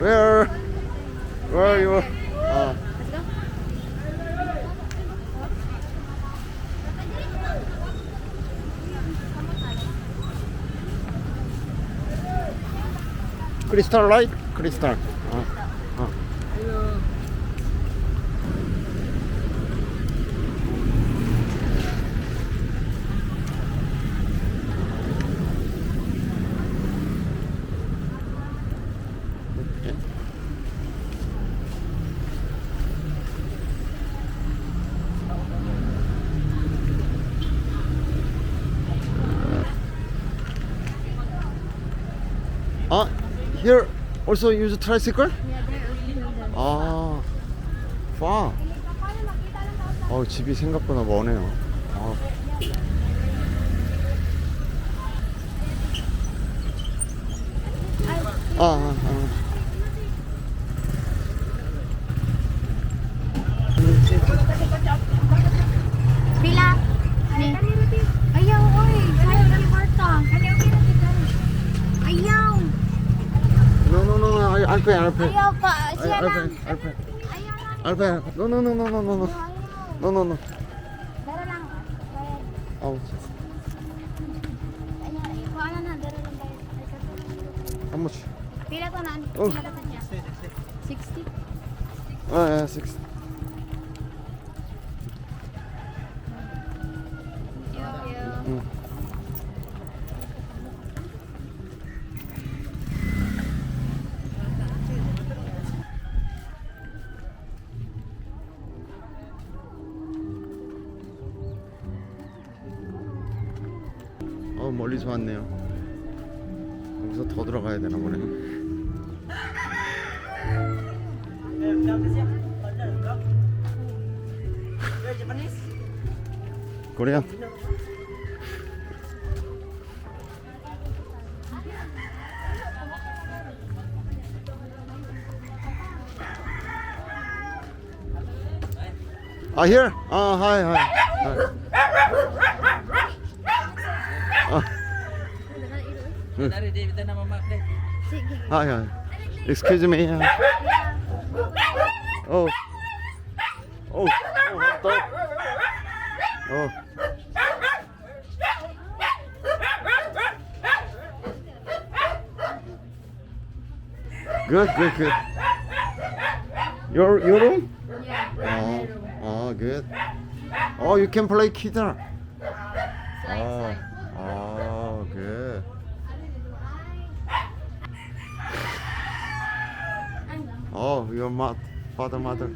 Where? Where are you? Uh. Crystal light? Crystal. Also use tricycle? 아, far. 어, 집이 생각보다 머네요. 아. 아, 아, 아. Pila? Ni. Ay Alper Alper. Ay Alper Alper. Alper no no no no no no no. No no no. Al. How much? Pila. Oh. 60. Ah, 60. これや。I hear. Oh, hi, hi. hi. Oh. Dari David na mama. Hi, hi. Excuse me. uh, Oh. Oh. Oh, dog. Oh. Good, good, good. Your your room? Yeah. Oh, oh, good. Oh, you can play guitar. Oh, good. Oh, your mo- father, mother.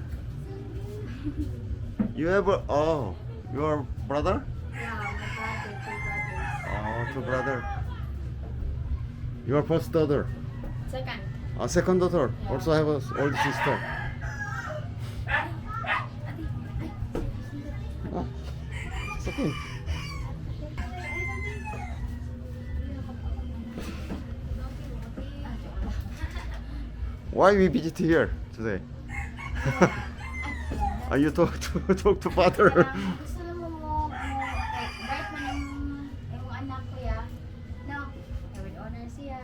You have a, oh, your brother? Yeah, my brother. Oh, two brother. Your first daughter. Second. A second daughter. Also have an older sister. Oh, it's okay. Why we visit here today? Are you talk to talk to father? Gusto mo mo, like, bright na yung, yung anak ko ya. No, with honor siya.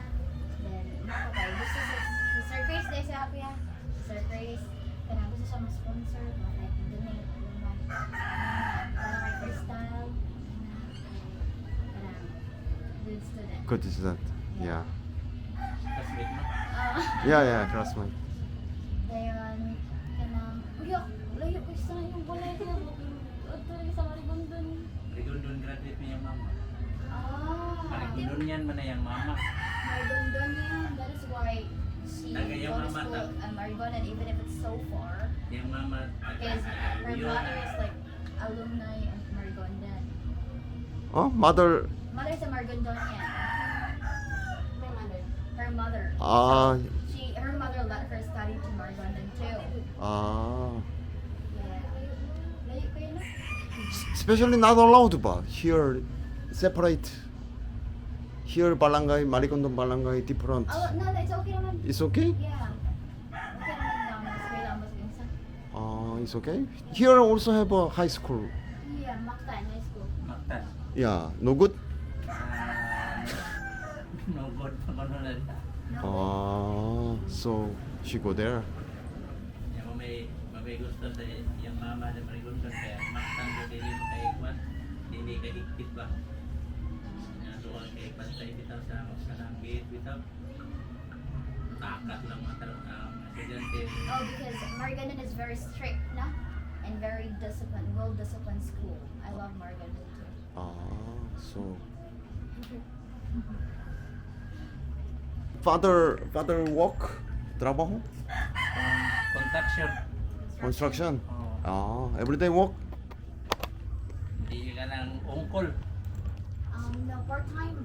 Then, makapay. Gusto sa, sa surface day siya ako ya. Surface. Kaya gusto siya ma-sponsor. Like, donate. Yung mga, para kay freestyle. Parang, good student. Good student. Yeah. Ah, Yeah, yeah, classmate. Ah, Marigundon yan man na yung mama. Marigondon yan. That is why she Taga yung to school ta- at Marigondon even if it's so far. Yung mama. Because her Yun. mother is like alumni of Marigondon. Oh, mother. Mother sa Marigondonian. My mother. Her mother. Ah, She, her mother let her study to Marigondon too. ah. Yeah. Layo ko? Especially not allowed ba? Here, separate. Here barangay, Marikondon barangay different. Oh, no, it's okay naman. It's okay? Yeah. Okay naman lang. Mas may lang mas isa. Ah, it's okay. Here also have a high school. Yeah, Mactan High School. Maktan. Yeah, no good. Ah, no good pa ko nun. No? Ah, so she go there. Yung may, may gusto sa yung mama na Marigundon kaya maktan ko dili mo kay Kwan. Ka higpit ba? Nga kay Pantay bitaw sa sa langit bitaw. Takat lang mga tarong um, estudyante. Oh, because Marigondon is very strict, na? And very disciplined, well-disciplined school. I love Marigondon too. Ah, so father father work trabajo Kung construction. construction. Oh, Ah, everyday work. hindi ka ng ungkol um, part-time,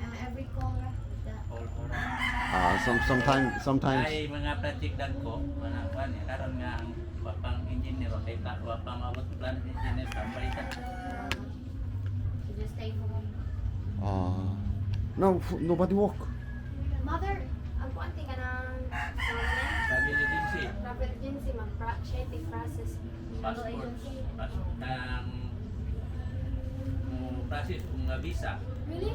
uh, every. Ah, some sometimes sometimes Ay mga pratikdan ko, mga eh. karon nga ang wa engineer, kay ta- wa plan engineer sa balita. Just stay home. ah no nobody walk. Mother, ang kuan ka ng government, Sabi ni Dinsi, travel agency, mag-pra, process, passport, process kung nga visa, Really?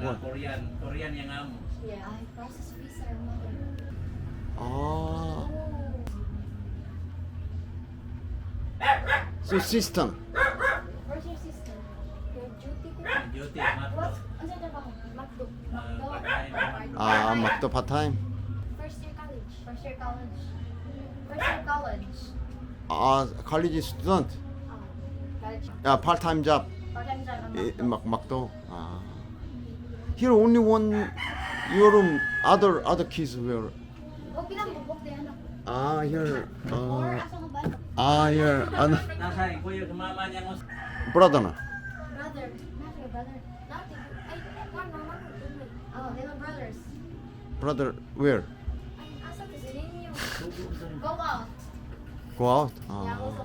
nga What? Korean, Korean yang amo. Yeah. I process visa or mother. Ah, so system. Where's your sister? Your duty ko. Duty, What? matlo. Ano sa trabaho? Makdo. Uh, part-time, Ah, magto part time. First year college. First year college. First year college. Ah, college student. Oh. College. Yeah, part time 야, part-time job. In Mak- Makdo. Ah. Here only one your room. Other other kids were. Ah, here. Uh, ah, here. An- Nasa kuya kumama niya ng brother na. Brother where? Go out. Go out. Ah. How old?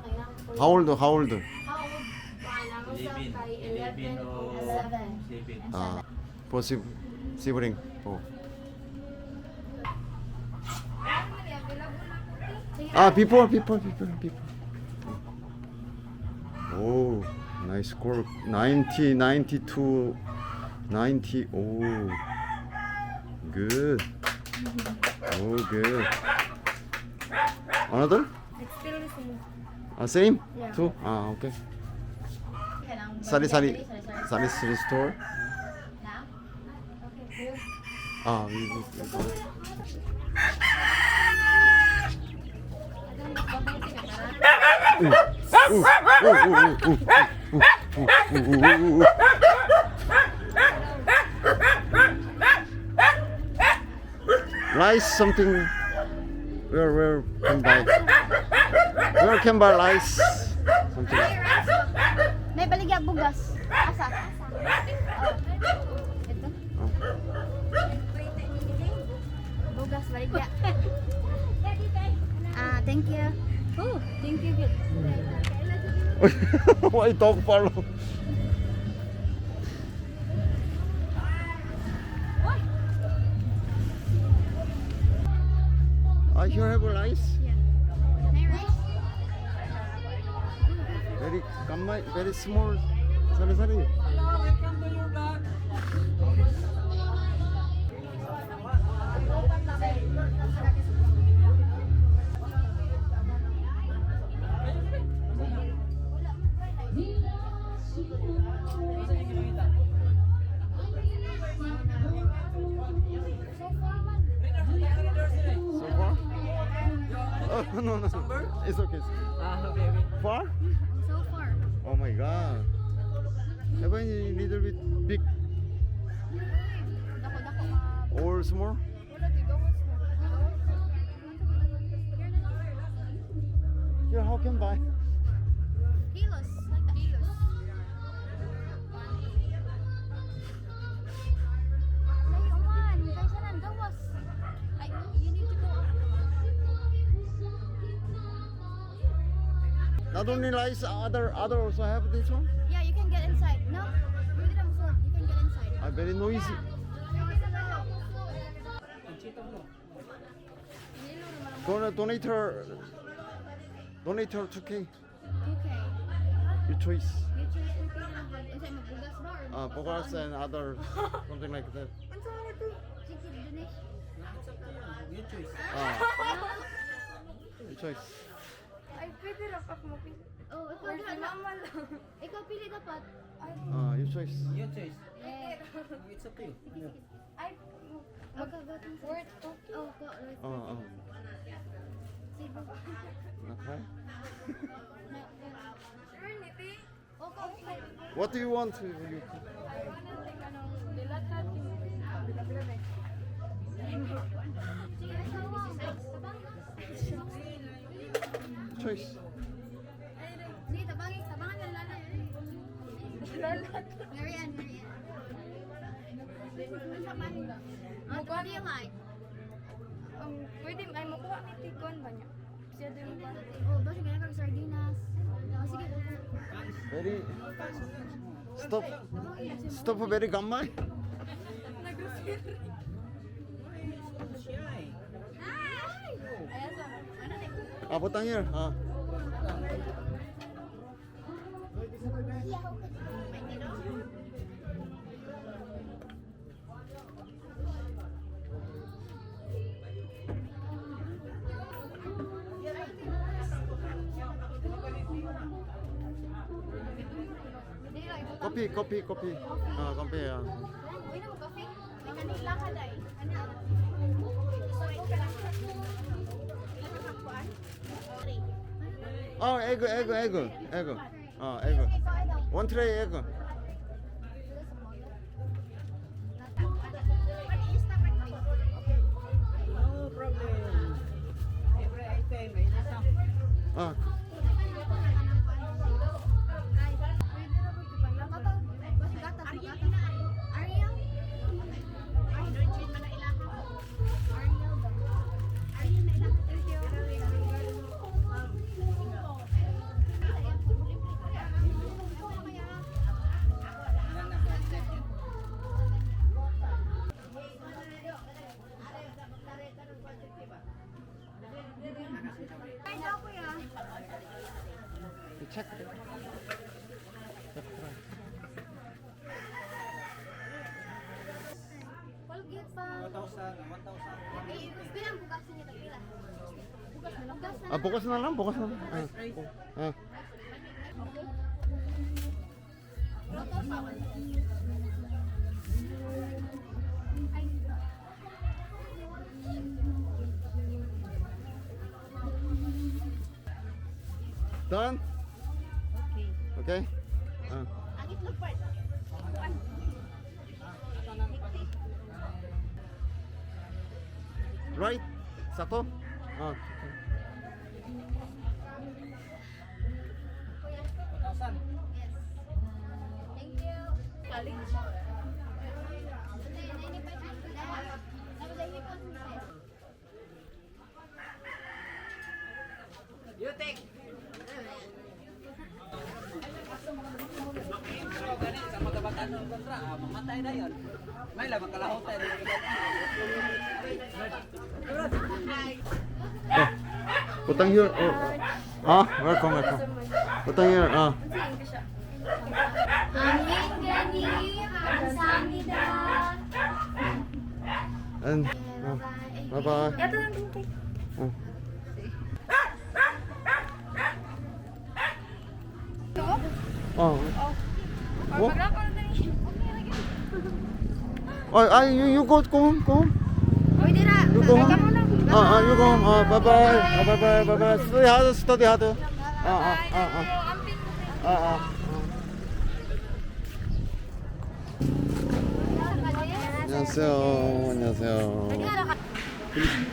How old? How old? Living. Living o sleeping. Ah. Po si si Bring. Po. Ah, people, people, people, people. Oh, nice score. 90, 92, 90. Oh, good. Oh, good. Another? It's still same. Ah, same? Yeah. Two? Ah, okay. Sunny, sunny, sunny city store. Oh. we move. Rice something. Where where can buy? Where can buy rice? Something. May baligya bugas. Asa? Asa? Oh. Ito. Bugas baligya. Ah, thank you. Oh, thank you. Why dog follow I here have a rice very come very small sorry sorry hello welcome to your So far? Oh, no, no. It's okay. Ah, okay, okay. Far? You need to go up. Not only rice, other other also have this one. Yeah, you can get inside. No? Pwede na mo You can get inside. Ah, very noisy. Don donator pili na ba. Inside mo bugas ba or Uh, Bogas and other something like that. Sige, donation. You choose. Ah, your choice. Ay, pwede ra pa mo pili. Oh, ikaw Or di si na. mama lang. Ikaw pili dapat. Ay, Ah, your choice. You choose. Yeah. It's up to you. ay, Magkagatong sa... worth to. Oh, ko. right. Oh, oh. Sige. Okay. Sure, niti. Oh, ko. What do you want? You, you- Ay, anong dilata, bila-bila na. Sige, ikaw ang. Tabang. choice. Sige, tabangin. Tabangan ng lala. Marian, Marian. Ah, what do you Tikon ba niya? Siya din ba? Oh, bakit ganyan kang sardinas? Oh, sige. Very stop stop very gamay. Sa. Ah, butang here. Ah. Kopi, kopi, kopi. Ah, kopi ya. Ano? Oh, egg, egg, egg, egg. Ah, egg. One tray egg. No. Ah, Colgate pa. 1,000, 1,000. Bilang bukas niya pila. Bukas na lang. Bukas na Ah, bukas na lang, bukas na lang. Ah. Ah. Done? Okay. Ah. Ang itlog part. Right? Sakto? Ah. Ah, mamatay na yun. May lang makalahot tayo. Oh. Putang here. Oh. Ah, welcome, welcome. Putang here. Ah. Amin gani, kamsahamnida. And oh. Bye bye. Ito lang din kay. Oh. Oh. Din. Oh, Ay, ay, you, you go home, go home. Oy, dira. You go home. Ah, ah, you go home. Ah, bye bye. Ah, bye bye, bye bye. Study hard, study hard. Ah, ah, ah, ah. Ah, ah. 안녕하세요. 안녕하세요.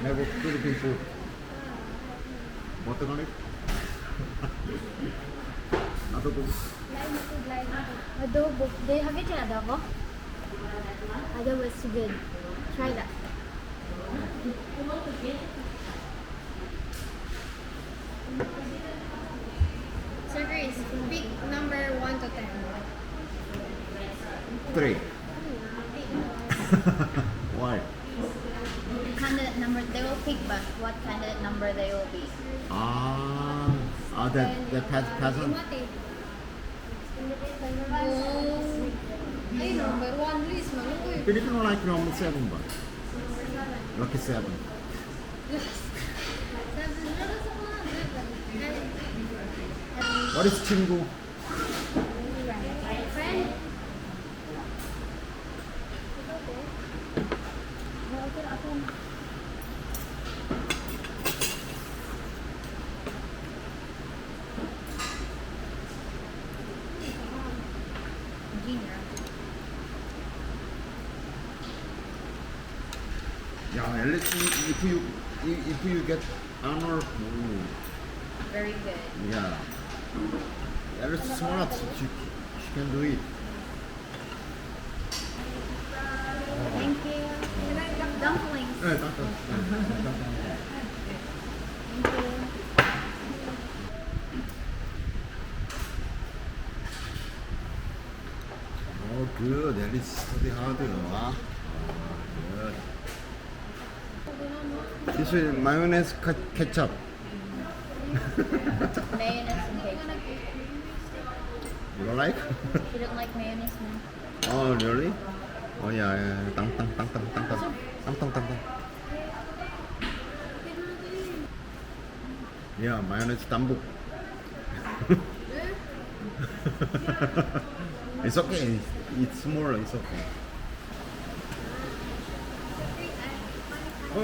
내가 필리핀 푸드. 뭐 뜨거니? 아도보. 아도보. 내 하게 지나다고? Adobo is good. Try that. Sir Chris, pick number 1 to 10. Three. Why? Candidate number, they will pick but what candidate number they will be. 아, 아, that that pe- peasant. Mati. Oh. Ay, number 1, Luis. Malukoy. Filipino like number seven ba? Lucky seven. What is 친구? Yeah, least if you if you get honor, Very good. yeah. Least smart, she, she can do it. Thank you. Dumplings. 네, 딱, This is mayonnaise ke- ketchup. Mayonnaise and ketchup. You don't like? You don't like mayonnaise, man? oh, really? Oh, yeah, yeah. Tang, tang, tang, tang, tang, tang. Tang, tang, tang, tang. Yeah, mayonnaise tambuk. it's okay. It's small. It's okay. Oh,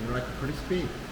you like crispy? Four? Go.